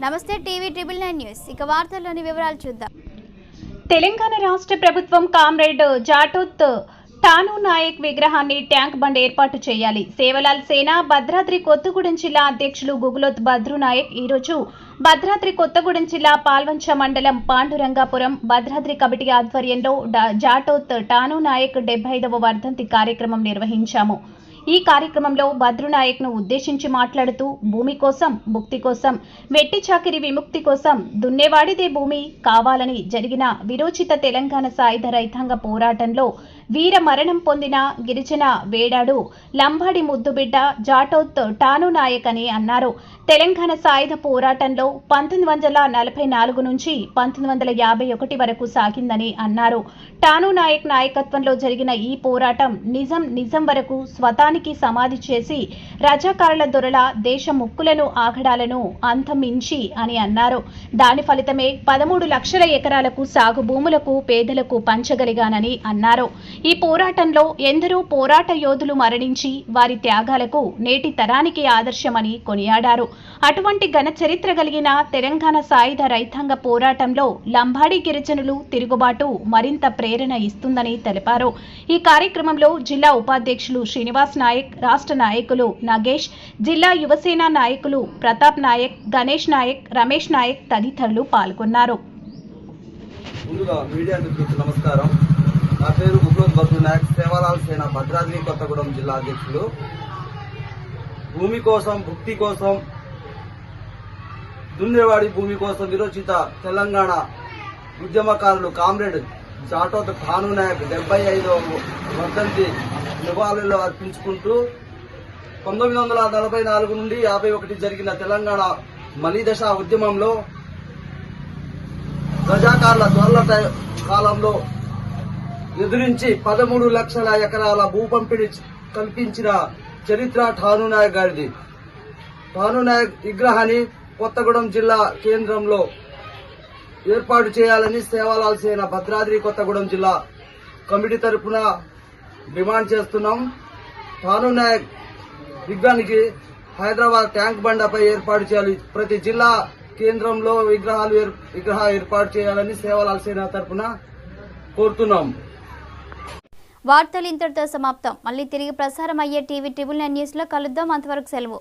నమస్తే TV triple nine news. ఇక వార్తల్లోని వివరాలు చూద్దాం. తెలంగాణ రాష్ట్ర ప్రభుత్వం కామ్రేడ్ జాటోత్ టాను నాయక్ విగ్రహాన్ని ట్యాంక్ బండ్ ఏర్పాటు చేయాలి. సేవలాల్ సేన భద్రాద్రి కొత్తగూడెం జిల్లా అధ్యక్షులు గుగులోత్ భద్రు నాయక్ ఈరోజు భద్రాద్రి కొత్తగూడెం జిల్లా పాల్వంచ మండలం పాండురంగాపురం భద్రాద్రి కమిటీ ఆధ్వర్యంలో డా- జాటోత్ టాను నాయక్ డెబ్బై ఐదవ వర్ధంతి కార్యక్రమం నిర్వహించాము. ఈ కార్యక్రమంలో భద్రునాయక్ను ఉద్దేశించి మాట్లాడుతూ భూమి కోసం ముక్తి కోసం వెట్టి చాకిరి విముక్తి కోసం దున్నేవాడిదే భూమి. కావాలని జరిగిన విరోచిత తెలంగాణ సాయుధ రైతాంగ పోరాటంలో వీర మరణం పొందిన గిరిజన వేడాడు లంబాడి ముద్దుబిడ్డ జాటోత్ టాను నాయక్ అని అన్నారు. తెలంగాణ సాయుధ పోరాటంలో పంతొమ్మిది వందల నలభై నాలుగు నుంచి పంతొమ్మిది వందల యాభై ఒకటి వరకు సాగిందని అన్నారు. టాను నాయక్ నాయకత్వంలో జరిగిన ఈ పోరాటం నిజం నిజం వరకు స్వతానికి సమాధి చేసి రజాకారుల దొరల దేశ ముక్కులను ఆగడాలను అంతమించి అని అన్నారు. దాని ఫలితమే పదమూడు లక్షల ఎకరాలకు సాగు భూములకు పేదలకు పంచగలిగానని అన్నారు. ఈ పోరాటంలో ఎందరో పోరాట యోధులు మరణించి వారి త్యాగాలకు నేటి తరానికి ఆదర్శమని కొనియాడారు. అటువంటి ఘన చరిత్ర కలిగిన తెలంగాణ సాయుధ రైతాంగ పోరాటంలో లంబాడి గిరిజనులు తిరుగుబాటు మరింత ప్రేరణ ఇస్తుందని తెలిపారు. ఈ కార్యక్రమంలో జిల్లా ఉపాధ్యక్షులు శ్రీనివాస్ నాయక్ రాష్ట్ర నాయకులు నాగేష్ జిల్లా యువసేన నాయకులు ప్రతాప్ నాయక్ గణేష్ నాయక్ రమేష్ నాయక్ తదితరులు పాల్గొన్నారు. ముందుగా మీడియా నమస్కారం. నా పేరు గుగ్లోత్ బద్దు నాయక్ సేవాలాల్ సేన భద్రాద్రి కొత్తగూడెం జిల్లా అధ్యక్షులు. భూమి కోసం భుక్తి కోసం దున్నేవాడి భూమి కోసం విరోచిత తెలంగాణ ఉద్యమకారులు కామ్రేడ్ జాటోత్ ఖాను నాయక్ డెబ్బై ఐదవ వర్ధంతి నివాళులు అర్పించుకుంటూ పంతొమ్మిది వందల నలభై నాలుగు నుండి యాభై ఒకటి జరిగిన తెలంగాణ మలిదశ ఉద్యమంలో ప్రజాకారుల త్వరల కాలంలో ఎదురించి పదమూడు లక్షల ఎకరాల భూ పంపిణీ కల్పించిన చరిత్ర ఠాను నాయక్ గారిది. ఠాను నాయక్ విగ్రహాన్ని కొత్తగూడెం జిల్లా కేంద్రంలో ఏర్పాటు చేయాలని సేవలాల్సిన భద్రాద్రి కొత్తగూడెం జిల్లా కమిటీ తరఫున డిమాండ్ చేస్తున్నాం. ఠాను నాయక్ విగ్రహానికి హైదరాబాద్ ట్యాంక్ బండపై ఏర్పాటు చేయాలి. ప్రతి జిల్లా కేంద్రంలో విగ్రహాలు ఏర్- విగ్రహ ఏర్పాటు చేయాలని సేవలాల్సిన తరఫున కోరుతున్నాం. వార్తలు ఇంతటితో సమాప్తం. మళ్ళీ తిరిగి ప్రసారం అయ్యే టీవీ ట్రిబుల్ నైన్ న్యూస్లో కలుద్దాం. అంతవరకు సెలవు.